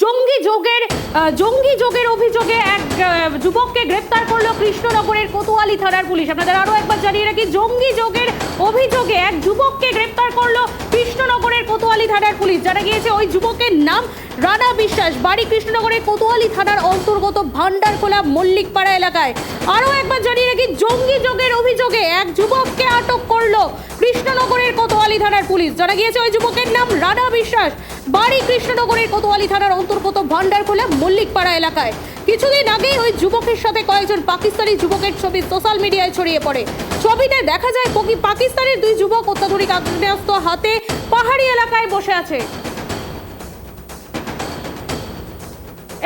জঙ্গি যোগের জঙ্গি যোগের অভিযোগে এক যুবককে গ্রেপ্তার করল কৃষ্ণনগরের কোতোয়ালি থানার পুলিশ। আপনাদের আরও একবার জানিয়ে রাখি, জঙ্গি যোগের অভিযোগে এক যুবককে গ্রেপ্তার করল কৃষ্ণনগরের কোতোয়ালি থানার পুলিশ। জানা গিয়েছে, ওই যুবকের নাম রানা বিশ্বাস। বাড়ি কৃষ্ণনগরের কোতোয়ালি থানার অন্তর্গত ভান্ডারখোলা মল্লিকপাড়া এলাকায়। আরও একবার জানিয়ে রাখি, জঙ্গি যোগের অভিযোগে এক যুবককে আটক করল কৃষ্ণনগরের কোতোয়ালি থানার পুলিশ। জানা গিয়েছে, ওই যুবকের নাম রানা বিশ্বাস। বাড়ি কৃষ্ণনগরের কোতোয়ালি থানার অন্তর্গত ভান্ডারখোলা মল্লিকপাড়া এলাকায়। কিছুদিন আগেই ওই যুবকের সাথে কয়েকজন পাকিস্তানি যুবকের ছবি সোশ্যাল মিডিয়ায় ছড়িয়ে পড়ে। ছবিতে দেখা যায় পকি পাকিস্তানের দুই যুবক অত্যাধুনিক আগ্নেয়াস্ত্র হাতে পাহাড়ি এলাকায় বসে আছে।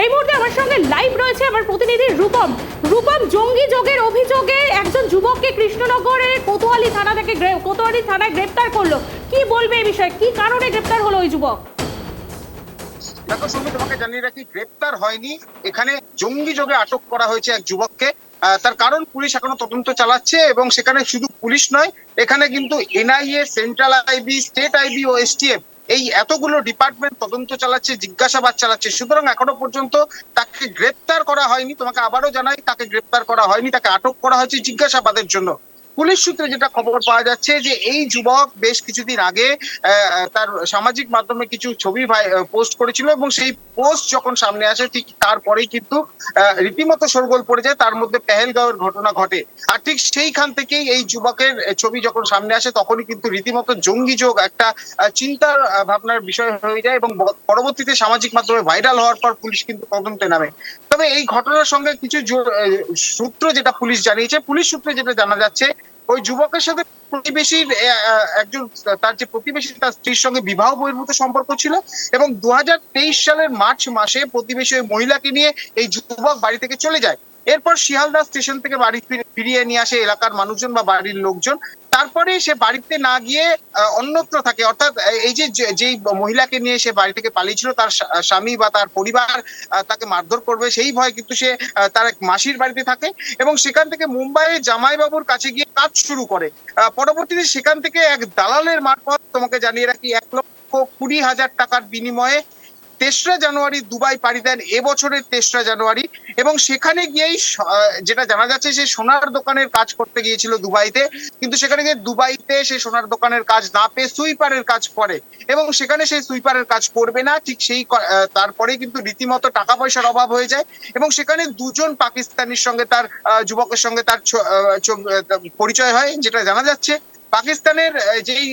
এই মুহূর্তে আমার সঙ্গে লাইভ রয়েছে আমার প্রতিনিধি রূপম। রূপম, জঙ্গি যোগের অভিযোগে একজন যুবককে কৃষ্ণনগরের কোতোয়ালি থানা থেকে কোতোয়ালি থানায় গ্রেপ্তার করল। কি বলবে এই বিষয়ে? কি কারণে গ্রেপ্তার হলো ওই যুবক? দেখো সঙ্গে তোমাকে জানিয়ে রাখি, গ্রেপ্তার হয়নি। এখানে জঙ্গি যোগে আটক করা হয়েছে এক যুবককে। তার কারণ পুলিশ এখনও তদন্ত চালাচ্ছে এবং সেখানে শুধু পুলিশ নয়, এখানে কিন্তু NIA, central IB, state IB ও এসটিএফ, এই এতগুলো ডিপার্টমেন্ট তদন্ত চালাচ্ছে, জিজ্ঞাসাবাদ চালাচ্ছে। সুতরাং এখনও পর্যন্ত তাকে গ্রেপ্তার করা হয়নি। তোমাকে আবারও জানাই, তাকে গ্রেপ্তার করা হয়নি, তাকে আটক করা হয়েছে জিজ্ঞাসাবাদের জন্য। পুলিশ সূত্রে যেটা খবর পাওয়া যাচ্ছে যে এই যুবক বেশ কিছুদিন আগে তার সামাজিক মাধ্যমে কিছু ছবি পোস্ট করেছিল এবং সেই পোস্ট যখন সামনে আসে ঠিক তারপরেই কিন্তু রীতিমতো সরগোল পড়ে যায়। তার মধ্যে পেহেলগাঁওয়ের ঘটনা ঘটে। আর ঠিক সেইখান থেকেই এই যুবকের ছবি যখন সামনে আসে তখনই কিন্তু রীতিমতো জঙ্গি যোগ একটা চিন্তার ভাবনার বিষয় হয়ে যায় এবং পরবর্তীতে সামাজিক মাধ্যমে ভাইরাল হওয়ার পর পুলিশ কিন্তু তদন্তে নামে। তবে এই ঘটনার সঙ্গে কিছু সূত্র যেটা পুলিশ জানিয়েছে, পুলিশ সূত্রে যেটা জানা যাচ্ছে, ওই যুবকের সাথে প্রতিবেশীর একজন তার যে প্রতিবেশী, তার স্ত্রীর সঙ্গে বিবাহ বহির্ভূত সম্পর্ক ছিল এবং দু হাজার তেইশ সালের মার্চ মাসে প্রতিবেশী ওই মহিলাকে নিয়ে এই যুবক বাড়ি থেকে চলে যায়। এরপর শিয়ালদা স্টেশন থেকে বাড়ি ফিরে- ফিরিয়ে নিয়ে আসে এলাকার মানুষজন বা বাড়ির লোকজন। তারপরে সে বাড়িতে না গিয়ে অন্যত্র থাকে। অর্থাৎ, এই যে যেই মহিলাকে নিয়ে সে বাড়ি থেকে পালিয়েছিল, তার স্বামী বা তার পরিবার তাকে মারধর করবে, সেই ভয় কিন্তু সে তার এক মাসির বাড়িতে থাকে এবং সেখান থেকে মুম্বাইয়ে জামাইবাবুর কাছে গিয়ে কাজ শুরু করে। পরবর্তীতে সেখান থেকে এক দালালের মারফত তোমাকে জানিয়ে রাখি, এক লক্ষ কুড়ি হাজার টাকার বিনিময়ে তেসরা জানুয়ারি দুবাই পাড়ি দেন এবছরের তেসরা জানুয়ারি। এবং সেখানে গিয়েই যেটা জানা যাচ্ছে সে সোনার দোকানের কাজ করতে গিয়েছিল দুবাইতে। কিন্তু সেখানে গিয়ে দুবাইতে সে সোনার দোকানের কাজ না পেয়ে সুইপারের কাজ করে। এবং সেখানে সেই সুইপারের কাজ করবে না, ঠিক সেই তারপরে কিন্তু রীতিমতো টাকা পয়সার অভাব হয়ে যায়। এবং সেখানে দুজন পাকিস্তানির সঙ্গে তার যুবকের সঙ্গে তার পরিচয় হয়, যেটা জানা যাচ্ছে। পাকিস্তানের যেই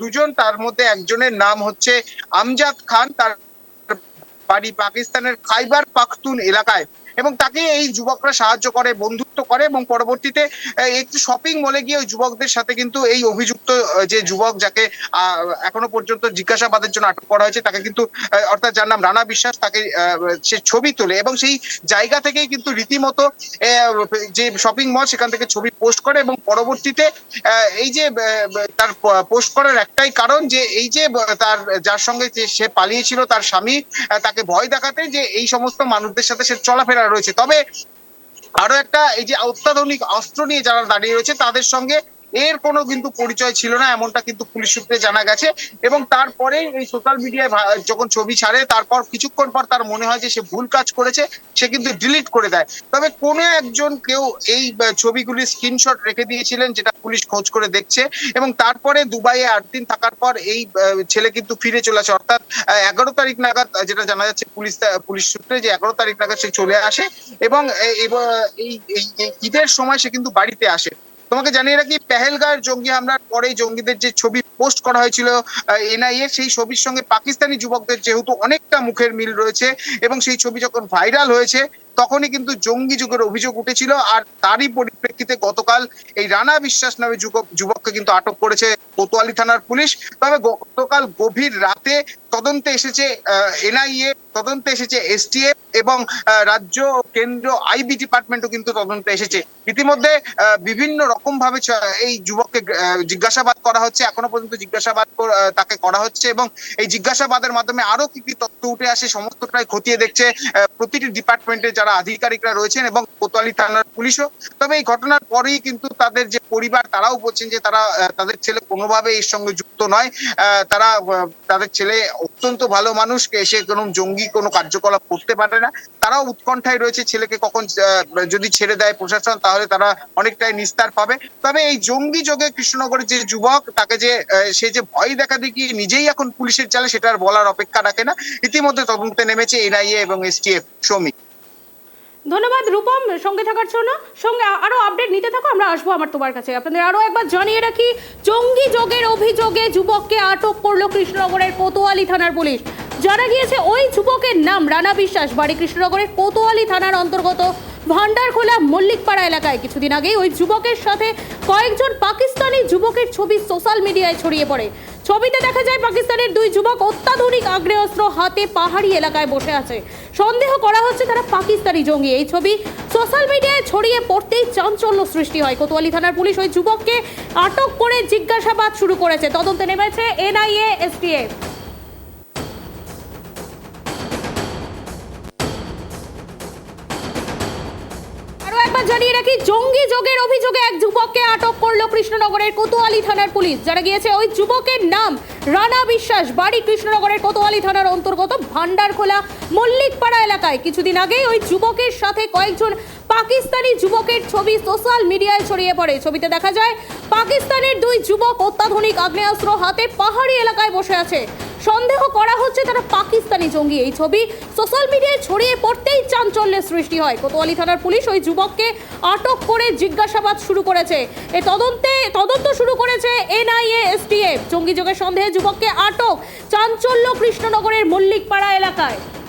দুজন, তার মধ্যে একজনের নাম হচ্ছে আমজাদ খান। তার বাড়ি পাকিস্তানের খাইবার পাখতুন এলাকায়। এবং তাকে এই যুবকরা সাহায্য করে। বন্ধুত্ব করে এবং পরবর্তীতে একটি শপিং মলে গিয়ে ওই যুবকদের সাথে কিন্তু এই অভিযুক্ত যে যুবক যাকে এখনও পর্যন্ত জিজ্ঞাসাবাদের জন্য আটক করা হয়েছে, তাকে কিন্তু অর্থাৎ যার নাম রানা বিশ্বাস, তাকে সে ছবি তোলে এবং সেই জায়গা থেকেই কিন্তু রীতিমতো যে শপিং মল সেখান থেকে ছবি পোস্ট করে এবং পরবর্তীতে এই যে তার পোস্ট করার একটাই কারণ যে এই যে তার, যার সঙ্গে সে পালিয়েছিল তার স্বামী তাকে ভয় দেখাতে যে এই সমস্ত মানুষদের সাথে সে চলাফেরা রয়েছে। তবে আরও একটা এই যে অত্যাধুনিক অস্ত্র নিয়ে যারা দাঁড়িয়ে রয়েছে তাদের সঙ্গে এর কোনো কিন্তু পরিচয় ছিল না এমনটা কিন্তু পুলিশ সূত্রে জানা গেছে এবং তারপরে এই সোশ্যাল মিডিয়ায় যখন ছবি ছাড়ে তারপর কিছুক্ষণ পর তার মনে হয় যে সে ভুল কাজ করেছে সে কিন্তু ডিলিট করে দেয়। তবে কোনো একজন কেউ এই আহ, ছবিগুলির স্ক্রিনশট রেখে দিয়েছিলেন যেটা পুলিশ খোঁজ করে দেখছে এবং তারপরে দুবাইয়ে আট দিন থাকার পর এই ছেলে কিন্তু ফিরে চলে আসে। অর্থাৎ এগারো তারিখ নাগাদ যেটা জানা যাচ্ছে পুলিশ পুলিশ সূত্রে যে এগারো তারিখ নাগাদ সে চলে আসে এবং এই ঈদের সময় সে কিন্তু বাড়িতে আসে। তোমাকে জানিয়ে রাখি, পেহেলগাঁয়ের জঙ্গি হামলার পরে জঙ্গিদের যে ছবি পোস্ট করা হয়েছিল এনআইএ, সেই ছবির সঙ্গে পাকিস্তানি যুবকদের যেহেতু অনেকটা মুখের মিল রয়েছে, এবং সেই ছবি যখন ভাইরাল হয়েছে তখনই কিন্তু জঙ্গি যুগের অভিযোগ উঠেছিল আর তারই পরিপ্রেক্ষিতে গতকাল এই রানা বিশ্বাস নামে যুবক যুবককে কিন্তু আটক করেছে কোতোয়ালি থানার পুলিশ। তবে গতকাল গভীর রাতে তদন্তে এসেছে এনআইএ, তদন্তে এসেছে এসটিএফ এবং রাজ্য কেন্দ্র আইবি ডিপার্টমেন্টও কিন্তু তদন্তে এসেছে। ইতিমধ্যে বিভিন্ন রকম ভাবে এই যুবককে জিজ্ঞাসাবাদ করা হচ্ছে। এখনও পর্যন্ত জিজ্ঞাসাবাদ তাকে করা হচ্ছে এবং এই জিজ্ঞাসাবাদের মাধ্যমে আরও কি কি তথ্য উঠে আসে সমস্তটাই খতিয়ে দেখছে প্রতিটি ডিপার্টমেন্টের যারা আধিকারিকরা রয়েছেন এবং কোতোয়ালি থানার পুলিশও, তবে এই ঘটনার পরেই কিন্তু তাদের যে পরিবার, তারাও বলছেন যে তারা তাদের ছেলে কোনোভাবে এর সঙ্গে যুক্ত নয়। তারা তাদের ছেলে অত্যন্ত ভালো মানুষকে এসে কোনো জঙ্গি কোনো কার্যকলাপ করতে পারে না। তারাও উৎকণ্ঠায় রয়েছে, ছেলেকে কখন যদি ছেড়ে দেয় প্রশাসন, তাহলে তারা অনেকটাই নিস্তার পাবে। তবে এই জঙ্গি যোগে কৃষ্ণনগরের যে যুবক, তাকে যে সে যে ভয় দেখা দেখিয়ে নিজেই এখন পুলিশের চালে সেটা আর বলার অপেক্ষা রাখে না। ইতিমধ্যে তদন্তে নেমেছে এনআইএ এবং এসটিএফ শ্রমিক। ধন্যবাদ, রূপম। সঙ্গে থাকার জন্য, সঙ্গে আরও আপডেট নিতে থাকো, আমরা আসব আমার তোমার কাছে। আপনাদের আরও একবার জানিয়ে রাখি, জঙ্গি যোগের অভিযোগে যুবককে আটক করল কৃষ্ণনগরের কোতোয়ালি থানার পুলিশ। জানা গিয়েছে, ওই যুবকের নাম রানা বিশ্বাস। বাড়ি কৃষ্ণনগরের কোতোয়ালি থানার অন্তর্গত ভান্ডারখোলা মল্লিকপাড়া এলাকায়। কিছুদিন আগেই ওই যুবকের সাথে কয়েকজন পাকিস্তানি যুবকের ছবি সোশ্যাল মিডিয়ায় ছড়িয়ে পড়ে। ছবিতে দেখা যায় পাকিস্তানের দুই যুবক অত্যাধুনিক আগ্নেয়াস্ত্র হাতে পাহাড়ি এলাকায় বসে আছে। সন্দেহ করা হচ্ছে তারা পাকিস্তানি জঙ্গি। এই ছবি সোশ্যাল মিডিয়ায় ছড়িয়ে পড়তেই চাঞ্চল্য সৃষ্টি হয়। কোতোয়ালি থানার পুলিশ ওই যুবককে আটক করে জিজ্ঞাসাবাদ শুরু করেছে। তদন্তে নেমেছে এনআইএ, এসটিএফ। আরও জানিয়ে রাখি, জঙ্গি যোগের অভিযোগে এক যুবককে আটক করল কৃষ্ণনগরের কোতোয়ালি থানার পুলিশ। যারা গিয়েছে, ওই যুবকের নাম রানা বিশ্বাস, বাড়ি কৃষ্ণনগরের কোতোয়ালি থানার অন্তর্গত ভান্ডারখোলা, মল্লিকপাড়া এলাকায়। কিছুদিন আগেই ওই যুবকের সাথে কয়েকজন পাকিস্তানি যুবকের ছবি সোশ্যাল মিডিয়ায় ছড়িয়ে পড়ে। ছবিতে দেখা যায়, পাকিস্তানের দুই যুবক অত্যাধুনিক আগ্নেয়াস্ত্র হাতে পাহাড়ি এলাকায় বসে আছে। সন্দেহ করা হচ্ছে তারা পাকিস্তানি জঙ্গি। এই ছবি সোশ্যাল মিডিয়ায় ছড়িয়ে পড়তেই চাঞ্চল্যের সৃষ্টি হয়। কোতোয়ালি থানার পুলিশ ওই যুবককে আটক করে জিজ্ঞাসাবাদ শুরু করেছে। এ তদন্তে, তদন্ত শুরু করেছে এনআইএ, এসটিএফ। জঙ্গি যোগের সন্দেহে যুবককে আটক চাঞ্চল্য কৃষ্ণনগরের মল্লিকপাড়া এলাকায়।